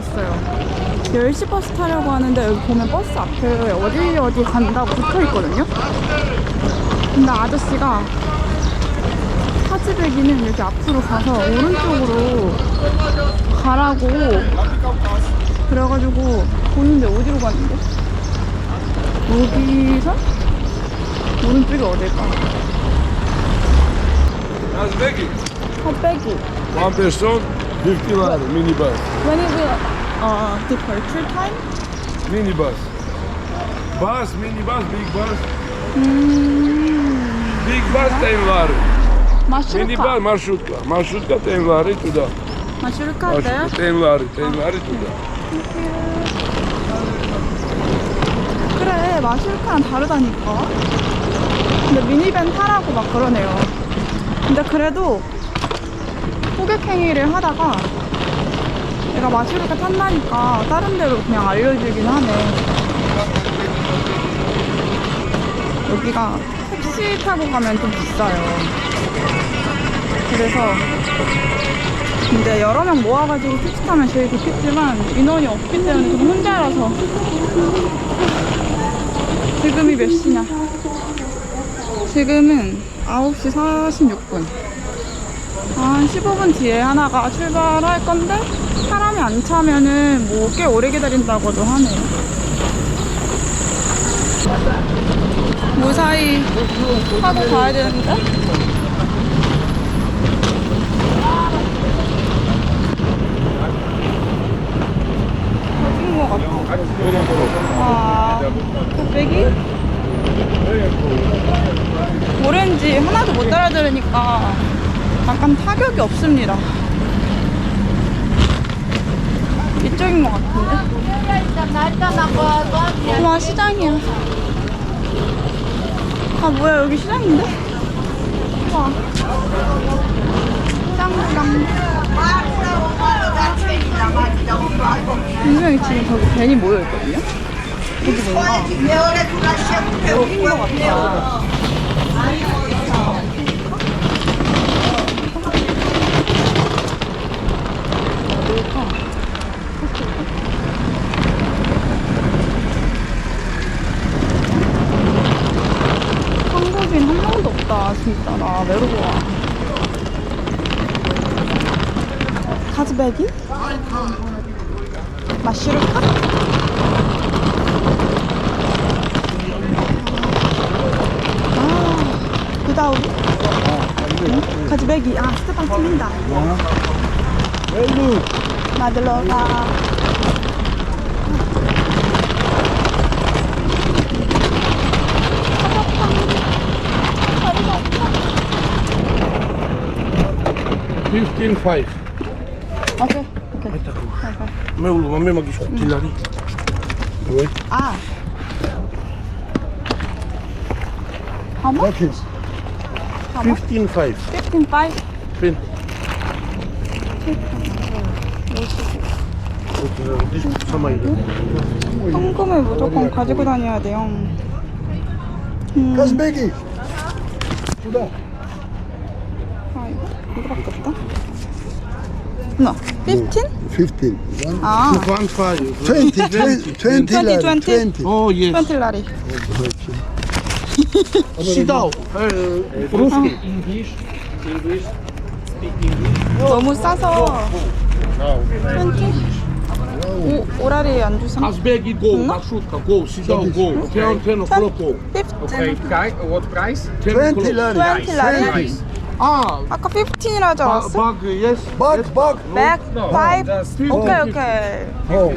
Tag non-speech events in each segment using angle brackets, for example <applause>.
왔어요. 10시 버스 타려고 하는데 여기 보면 버스 앞에 어디 어디 간다고 붙어 있거든요. 근데 아저씨가 하즈베기는 여기 앞으로 가서 오른쪽으로 가라고 그래가지고 보는데 어디로 가는데? 여기서 오른쪽이 어딜까? Becky. 헛배기. One person, 50 lira, minibus. When is the uh, departure time? Minibus. Bus, minibus, big bus. 음, Big bus 10 lira. Minibus, 마슈르카. marşutka. Marşutka 10 lira tuda. 마슈르카 Marşutka 어때요? 10 lira, 10 lira tuda. 그래, 마슈르카랑 다르다니까. 근데 미니밴 타라고 막 그러네요. 근데 그래도 호객행위를 하다가 내가 마슈르카 탄다니까 다른 데로 그냥 알려주긴 하네. 여기가 택시 타고 가면 좀 비싸요. 그래서 근데 여러 명 모아가지고 택시 타면 제일 좋겠지만 인원이 없기 때문에 좀 혼자라서 지금이 몇 시냐? 지금은 9시 46분. 한 15분 뒤에 하나가 출발할 건데 사람이 안 차면은 뭐 꽤 오래 기다린다고도 하네요. 무사히 하고 가야 되는데? 것 같아. 아, 곱빼기? 뭐랬는지 하나도 못 알아들으니까 약간 타격이 없습니다. 이쪽인 것 같은데? 와, 시장이야. 아, 뭐야, 여기 시장인데? 와. 짱짱. 분명히 지금 저기 벤이 모여있거든요? 여기 뭔가 여기인 것 같다. 뭘까? 한국인 한 명도 없다, 진짜. 나 외로워. 가즈베기? 마슈르카? 아, 그 다음. 가즈베기. 아, 스테판 틀린다. 마들로가. Fifteen five. 오케이, 오케이. 바이바이. Mevlu, mame magiś kutilari. Oi. 아. How much? What is? How much? Fifteen five. 15.5? Fin. Gdzieś sama idę. 현금을 무조건 가지고 다녀야 돼요. 음. 가스배기. 주다. 아 이거 이거밖에 없다. No, 15? 15. One, 아. One, five. 20, 20, 20, 20, 20. 20. Oh, yes. 20 lari. Sit down. Uh, English. English. Speak English. 너무 싸서. 오, 오라리 안 주세요. Asbegi go. Maršutka go. Sit down go. Ten, ten o'clock go. 15? Guy, what price? Ten 20 o'clock. lari. 20 라리? Ah. 아까 15이라 하지 ba- 않았어? Bug yes. Bak, bak. 백, No, 5? just 오케이, 오케이. Oh.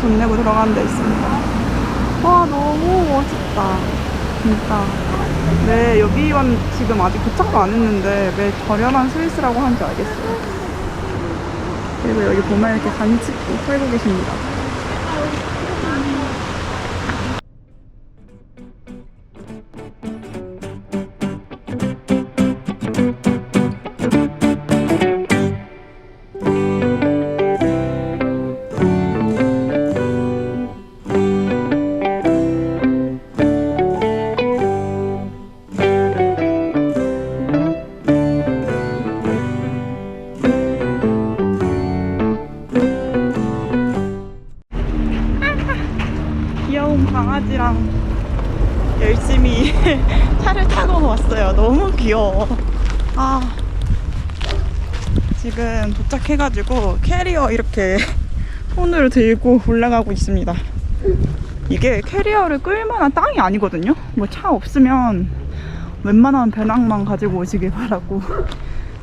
돈 내고 들어가는 데 있습니다. 와 너무 멋있다. 진짜. 왜 여기만 지금 아직 도착도 안 했는데 왜 저렴한 스위스라고 하는지 알겠어요. 그리고 여기 보면 이렇게 찍고 팔고 계십니다. 지금 도착해가지고 캐리어 이렇게 <laughs> 손으로 들고 올라가고 있습니다. 이게 캐리어를 끌 만한 땅이 아니거든요. 뭐 차 없으면 웬만한 배낭만 가지고 오시길 바라고.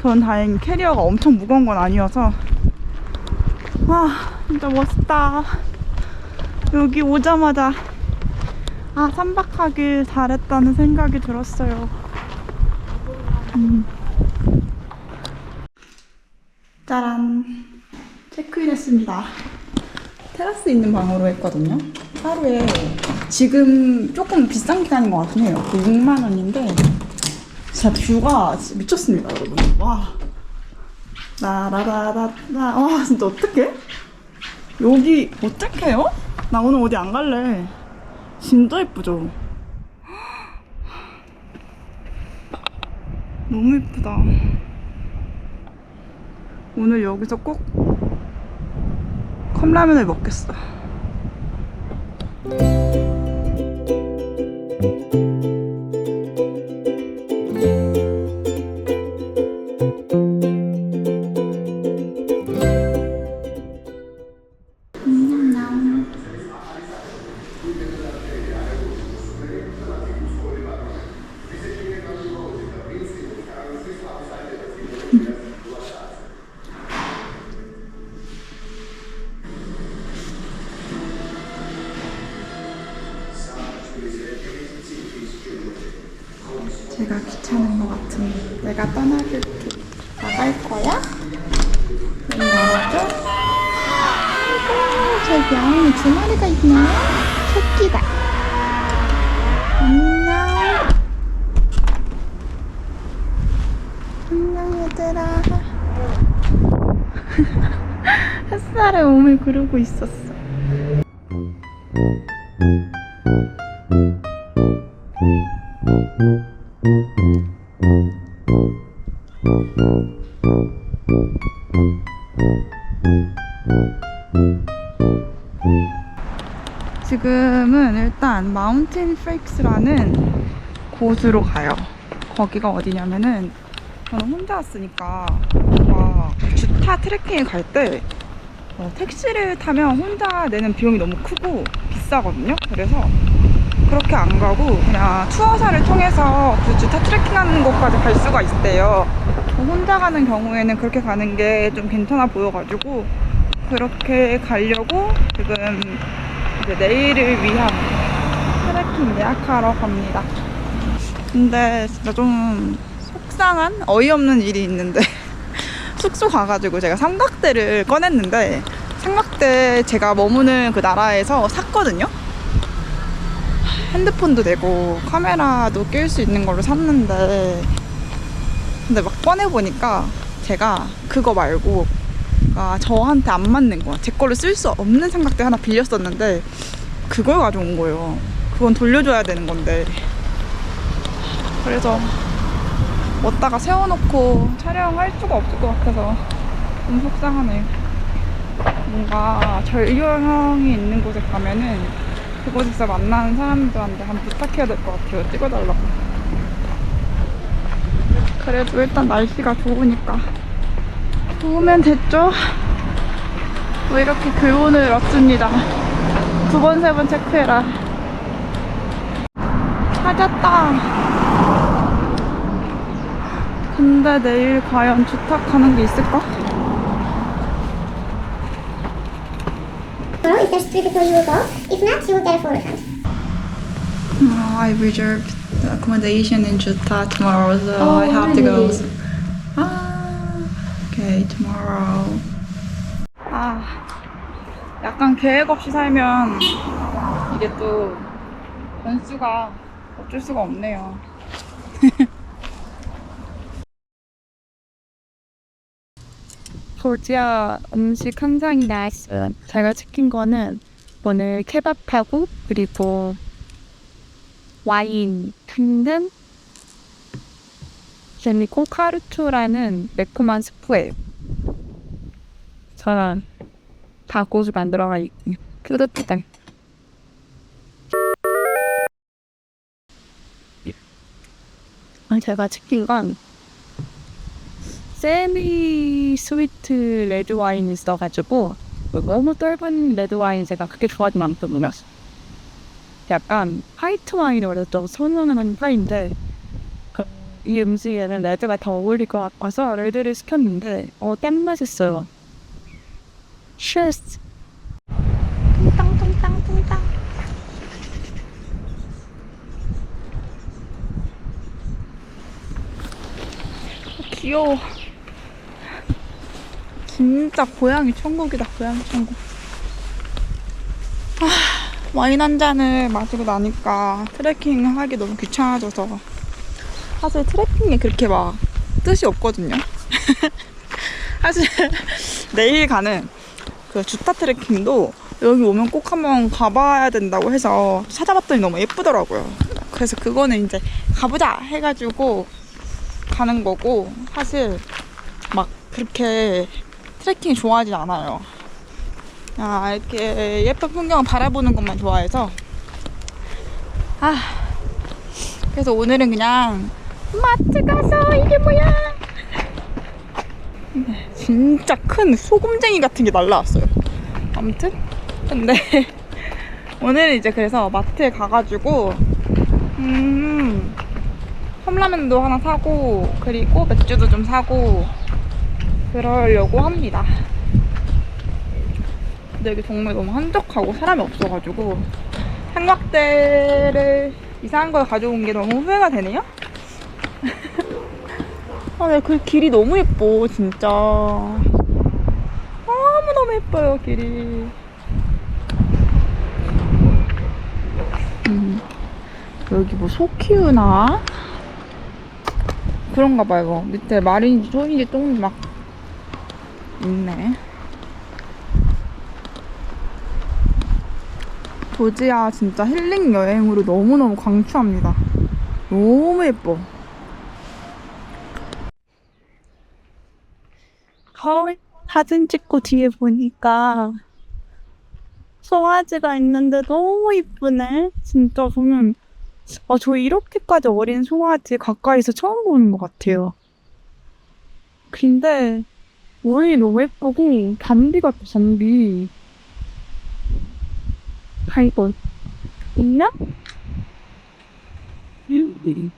전 다행히 캐리어가 엄청 무거운 건 아니어서 와 진짜 멋있다. 여기 오자마자 아 삼박하길 잘했다는 생각이 들었어요. 음. 짜란 체크인 했습니다. 테라스 있는 방으로 했거든요. 하루에 지금 조금 비싼 기간인 것 같긴 해요. 6만 원인데 진짜 뷰가 미쳤습니다, 여러분. 와. 나라라라라. 와, 진짜 어떡해? 여기 어떡해요? 나 오늘 어디 안 갈래. 진짜 예쁘죠? <gasps> 너무 예쁘다. 오늘 여기서 꼭 컵라면을 먹겠어. 내가 떠나줄게. 나갈 거야? 문 열어줘. 아이고, 저기 양이 두 마리가 있네. 새끼다. 안녕. 안녕, 얘들아. <laughs> 햇살에 몸을 구르고 있었어. 지금은 일단 마운틴 프레이크스라는 곳으로 가요. 거기가 어디냐면은 저는 혼자 왔으니까 뭔가 주타 트레킹을 갈때 어, 택시를 타면 혼자 내는 비용이 너무 크고 비싸거든요. 그래서 그렇게 안 가고 그냥 투어사를 통해서 그 주타 트레킹하는 곳까지 갈 수가 있대요. 혼자 가는 경우에는 그렇게 가는 게 좀 괜찮아 보여가지고 그렇게 가려고 지금 이제 내일을 위한 트레킹 예약하러 갑니다. 근데 진짜 좀 속상한 어이없는 일이 있는데 <laughs> 숙소 가가지고 제가 삼각대를 꺼냈는데 삼각대 제가 머무는 그 나라에서 샀거든요. 핸드폰도 되고 카메라도 낄 수 있는 걸로 샀는데 근데 막 꺼내보니까 제가 그거 말고 아, 저한테 안 맞는 거야. 제 거를 쓸 수 없는 삼각대 하나 빌렸었는데 그걸 가져온 거예요. 그건 돌려줘야 되는 건데. 그래서 어디다가 세워놓고 촬영할 수가 없을 것 같아서 좀 속상하네요. 뭔가 전류형이 있는 곳에 가면은 그곳에서 만나는 사람들한테 한번 부탁해야 될 것 같아요. 찍어달라고. 그래도 일단 날씨가 좋으니까 좋으면 됐죠? 뭐 이렇게 교훈을 얻습니다. 두 번, 세 번 체크해라. 찾았다. 근데 내일 과연 주탁하는 게 있을까? tomorrow if there's free before you will go. If not, you will get a full refund. Oh, I reserved accommodation in Juta tomorrow, so I have to go. Ah, okay, tomorrow. 아, 약간 계획 없이 살면 이게 또 변수가 어쩔 수가 없네요. 조지아 음식 굉장히 나왔어요. 제가 시킨 거는 오늘 케밥하고 그리고 와인 등등 재미코 카르추라는 매콤한 스프예요. 저는 닭고수 만들어가 있고 뿌듯하다. 제가 시킨 건 세미 스위트 레드 와인이 있어가지고 너무 떫은 레드 와인 제가 그렇게 좋아하지 않거든요. 약간 화이트 와인을 좀 선호하는 편인데 그- 이 음식에는 레드가 더 어울릴 것 같아서 레드를 시켰는데 어, 땡 맛있어요. 쉐스 뚱땅뚱땅뚱땅. 귀여워. 진짜 고양이 천국이다, 고양이 천국. 아, 와인 한 잔을 마시고 나니까 트레킹 하기 너무 귀찮아져서. 사실 트레킹이 그렇게 막 뜻이 없거든요. <laughs> 사실 내일 가는 그 주타 트레킹도 여기 오면 꼭 한번 가봐야 된다고 해서 찾아봤더니 너무 예쁘더라고요. 그래서 그거는 이제 가보자 해가지고 가는 거고 사실 막 그렇게 트레킹 좋아하진 않아요. 아 이렇게 예쁜 풍경을 바라보는 것만 좋아해서 아 그래서 오늘은 그냥 마트 가서 이게 뭐야 진짜 큰 소금쟁이 같은 게 날라왔어요. 아무튼 근데 <laughs> 오늘은 이제 그래서 마트에 가가지고 음 컵라면도 하나 사고 그리고 맥주도 좀 사고 그러려고 합니다. 근데 여기 정말 너무 한적하고 사람이 없어가지고 삼각대를 이상한 걸 가져온 게 너무 후회가 되네요. <laughs> 아, 네, 그 길이 너무 예뻐, 진짜. 너무너무 예뻐요, 길이. 음, 여기 뭐 소 키우나? 그런가 봐요. 밑에 말인지 소인지 똥이 막 있네. 도지야 진짜 힐링 여행으로 너무너무 강추합니다. 너무 예뻐. 거울 사진 찍고 뒤에 보니까 송아지가 있는데 너무 이쁘네. 진짜 보면 아, 저 이렇게까지 어린 송아지 가까이서 처음 보는 것 같아요. 근데 모양이 너무 예쁘고 잔디 같아 잔디. 아이고 있나? 여기